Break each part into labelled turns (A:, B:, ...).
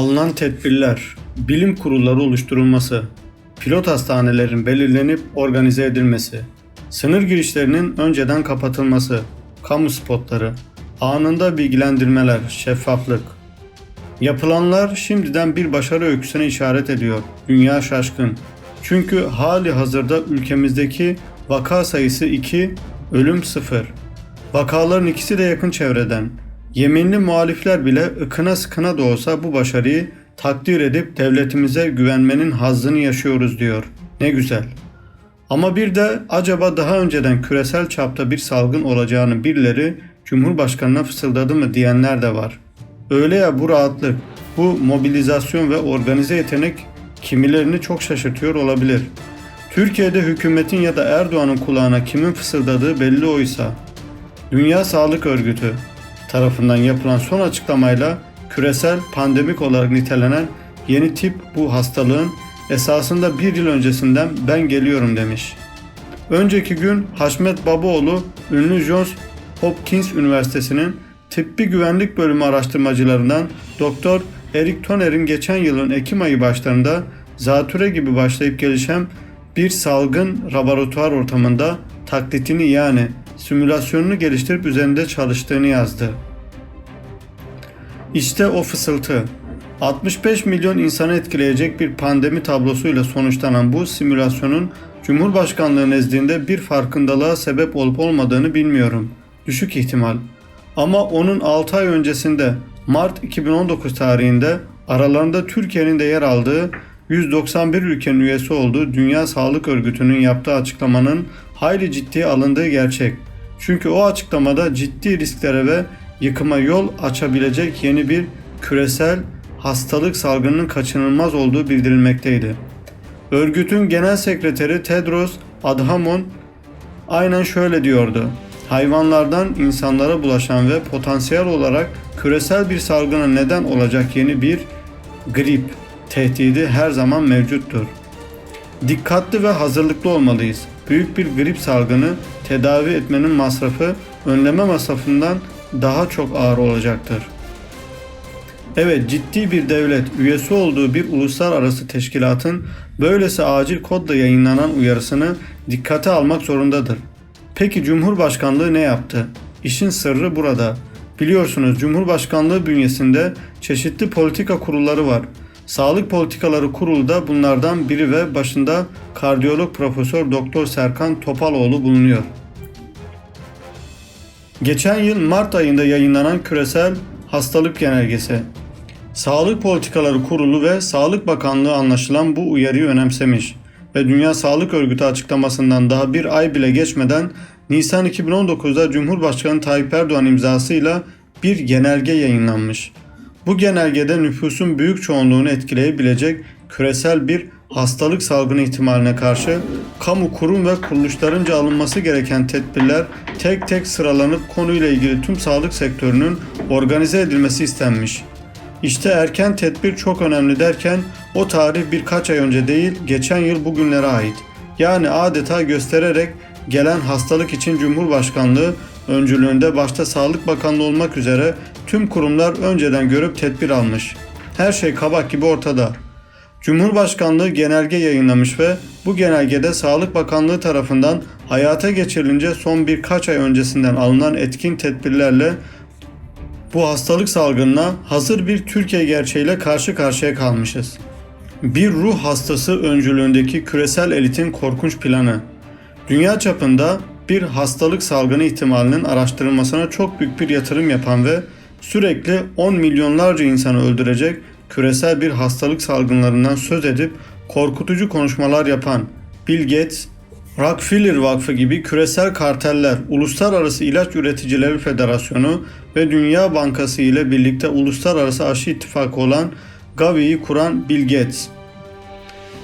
A: Alınan tedbirler, bilim kurulları oluşturulması, pilot hastanelerin belirlenip organize edilmesi, sınır girişlerinin önceden kapatılması, kamu spotları, anında bilgilendirmeler, şeffaflık. Yapılanlar şimdiden bir başarı öyküsüne işaret ediyor. Dünya şaşkın. Çünkü hali hazırda ülkemizdeki vaka sayısı 2, ölüm 0. Vakaların ikisi de yakın çevreden. Yeminli muhalifler bile ıkına sıkına da olsa bu başarıyı takdir edip devletimize güvenmenin hazzını yaşıyoruz diyor. Ne güzel. Ama bir de acaba daha önceden küresel çapta bir salgın olacağını birileri Cumhurbaşkanına fısıldadı mı diyenler de var. Öyle ya bu rahatlık, bu mobilizasyon ve organize yetenek kimilerini çok şaşırtıyor olabilir. Türkiye'de hükümetin ya da Erdoğan'ın kulağına kimin fısıldadığı belli oysa. Dünya Sağlık Örgütü tarafından yapılan son açıklamayla küresel pandemik olarak nitelenen yeni tip bu hastalığın esasında bir yıl öncesinden ben geliyorum demiş. Önceki gün Haşmet Babaoğlu ünlü Johns Hopkins Üniversitesi'nin tıbbi güvenlik bölümü araştırmacılarından Doktor Erik Toner'in geçen yılın Ekim ayı başlarında zatüre gibi başlayıp gelişen bir salgın laboratuvar ortamında taklitini yani simülasyonunu geliştirip üzerinde çalıştığını yazdı. İşte o fısıltı. 65 milyon insanı etkileyecek bir pandemi tablosuyla sonuçlanan bu simülasyonun Cumhurbaşkanlığı nezdinde bir farkındalığa sebep olup olmadığını bilmiyorum. Düşük ihtimal. Ama onun 6 ay öncesinde Mart 2019 tarihinde aralarında Türkiye'nin de yer aldığı 191 ülkenin üyesi olduğu Dünya Sağlık Örgütü'nün yaptığı açıklamanın hayli ciddiye alındığı gerçek. Çünkü o açıklamada ciddi risklere ve yıkıma yol açabilecek yeni bir küresel hastalık salgınının kaçınılmaz olduğu bildirilmekteydi. Örgütün genel sekreteri Tedros Adhanom aynen şöyle diyordu. Hayvanlardan insanlara bulaşan ve potansiyel olarak küresel bir salgına neden olacak yeni bir grip tehdidi her zaman mevcuttur. Dikkatli ve hazırlıklı olmalıyız. Büyük bir grip salgını tedavi etmenin masrafı önleme masrafından daha çok ağır olacaktır. Evet ciddi bir devlet üyesi olduğu bir uluslararası teşkilatın böylesi acil kodla yayınlanan uyarısını dikkate almak zorundadır. Peki Cumhurbaşkanlığı ne yaptı? İşin sırrı burada. Biliyorsunuz Cumhurbaşkanlığı bünyesinde çeşitli politika kurulları var. Sağlık Politikaları Kurulu da bunlardan biri ve başında kardiyolog Profesör Doktor Serkan Topaloğlu bulunuyor. Geçen yıl Mart ayında yayınlanan küresel hastalık genelgesi. Sağlık Politikaları Kurulu ve Sağlık Bakanlığı anlaşılan bu uyarıyı önemsemiş ve Dünya Sağlık Örgütü açıklamasından daha bir ay bile geçmeden Nisan 2019'da Cumhurbaşkanı Tayyip Erdoğan imzasıyla bir genelge yayınlanmış. Bu genelgede nüfusun büyük çoğunluğunu etkileyebilecek küresel bir hastalık salgını ihtimaline karşı kamu kurum ve kuruluşlarınca alınması gereken tedbirler tek tek sıralanıp konuyla ilgili tüm sağlık sektörünün organize edilmesi istenmiş. İşte erken tedbir çok önemli derken o tarih birkaç ay önce değil geçen yıl bugünlere ait. Yani adeta göstererek gelen hastalık için Cumhurbaşkanlığı öncülüğünde başta Sağlık Bakanlığı olmak üzere tüm kurumlar önceden görüp tedbir almış. Her şey kabak gibi ortada. Cumhurbaşkanlığı genelge yayınlamış ve bu genelgede Sağlık Bakanlığı tarafından hayata geçirilince son birkaç ay öncesinden alınan etkin tedbirlerle bu hastalık salgınına hazır bir Türkiye gerçeğiyle karşı karşıya kalmışız. Bir ruh hastası öncülüğündeki küresel elitin korkunç planı. Dünya çapında bir hastalık salgını ihtimalinin araştırılmasına çok büyük bir yatırım yapan ve sürekli 10 milyonlarca insanı öldürecek küresel bir hastalık salgınlarından söz edip korkutucu konuşmalar yapan Bill Gates, Rockefeller Vakfı gibi küresel karteller, Uluslararası İlaç Üreticileri Federasyonu ve Dünya Bankası ile birlikte Uluslararası Aşı İttifakı olan Gavi'yi kuran Bill Gates.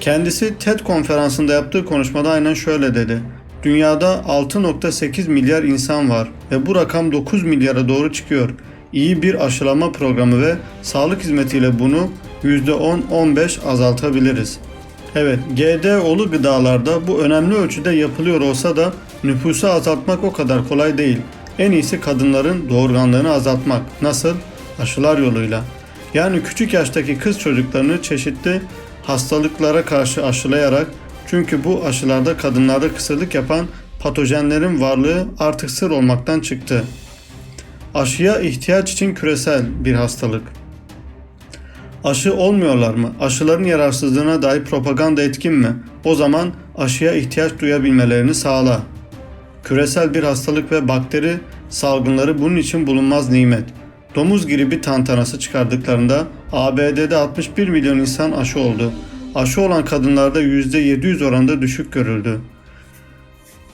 A: Kendisi TED konferansında yaptığı konuşmada aynen şöyle dedi. Dünyada 6.8 milyar insan var ve bu rakam 9 milyara doğru çıkıyor. İyi bir aşılama programı ve sağlık hizmetiyle bunu %10-15 azaltabiliriz. Evet, GDO'lu gıdalarda bu önemli ölçüde yapılıyor olsa da nüfusu azaltmak o kadar kolay değil. En iyisi kadınların doğurganlığını azaltmak. Nasıl? Aşılar yoluyla. Yani küçük yaştaki kız çocuklarını çeşitli hastalıklara karşı aşılayarak çünkü bu aşılarda kadınlarda kısırlık yapan patojenlerin varlığı artık sır olmaktan çıktı. Aşıya ihtiyaç için küresel bir hastalık. Aşı olmuyorlar mı? Aşıların yararsızlığına dair propaganda etkin mi? O zaman aşıya ihtiyaç duyabilmelerini sağla. Küresel bir hastalık ve bakteri salgınları bunun için bulunmaz nimet. Domuz gribi tantanası çıkardıklarında ABD'de 61 milyon insan aşı oldu. Aşı olan kadınlarda %700 oranında düşük görüldü.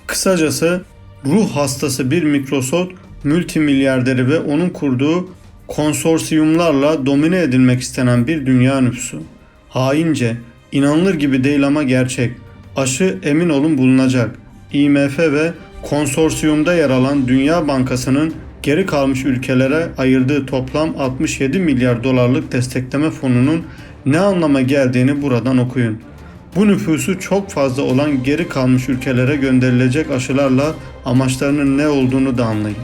A: Kısacası ruh hastası bir Microsoft multimilyarderi ve onun kurduğu konsorsiyumlarla domine edilmek istenen bir dünya nüfusu. Haince, inanılır gibi değil ama gerçek. Aşı emin olun bulunacak. IMF ve konsorsiyumda yer alan Dünya Bankası'nın geri kalmış ülkelere ayırdığı toplam 67 milyar dolarlık destekleme fonunun ne anlama geldiğini buradan okuyun. Bu nüfusu çok fazla olan geri kalmış ülkelere gönderilecek aşılarla amaçlarının ne olduğunu da anlayın.